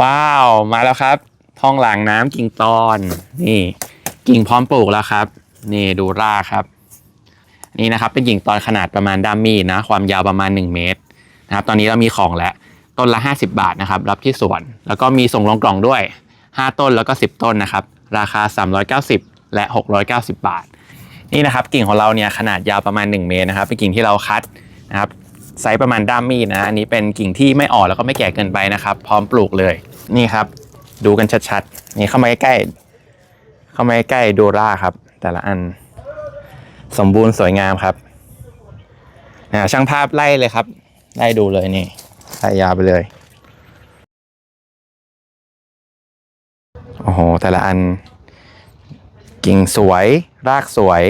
ว้าว มาแล้วครับท้องหลังน้ำกิ่งตอน นี่กิ่งพร้อมปลูกแล้วครับ นี่ดูรากครับ นี่นะครับเป็นกิ่งตอนขนาดประมาณด้ามมีดนะ ความยาวประมาณ 1 เมตรนะครับ ตอนนี้เรามีของแล้วต้นละ 50 บาทนะครับ รับที่สวน แล้วก็มีส่งลงกล่องด้วย 5 ต้นแล้วก็ 10 ต้นนะครับ ราคา 390 และ 690 บาท นี่นะครับ กิ่งของเราเนี่ยขนาดยาวประมาณ 1 เมตรนะครับเป็นกิ่งที่เราคัดนะครับ ไซส์ประมาณด้ามมีดนะ อันนี้เป็นกิ่งที่ไม่อ่อนแล้วก็ไม่แก่เกินไปนะครับ พร้อมปลูกเลย นี่ครับ ดูกันชัดๆ นี่เข้ามาใกล้ๆ เข้ามาใกล้ดูร่าครับ แต่ละอัน สมบูรณ์สวยงามครับนะช่างภาพไล่เลยครับ ไล่ดูเลยนี่ไล่ยาวไปเลย โอ้โห แต่ละอัน กิ่งสวย รากสวย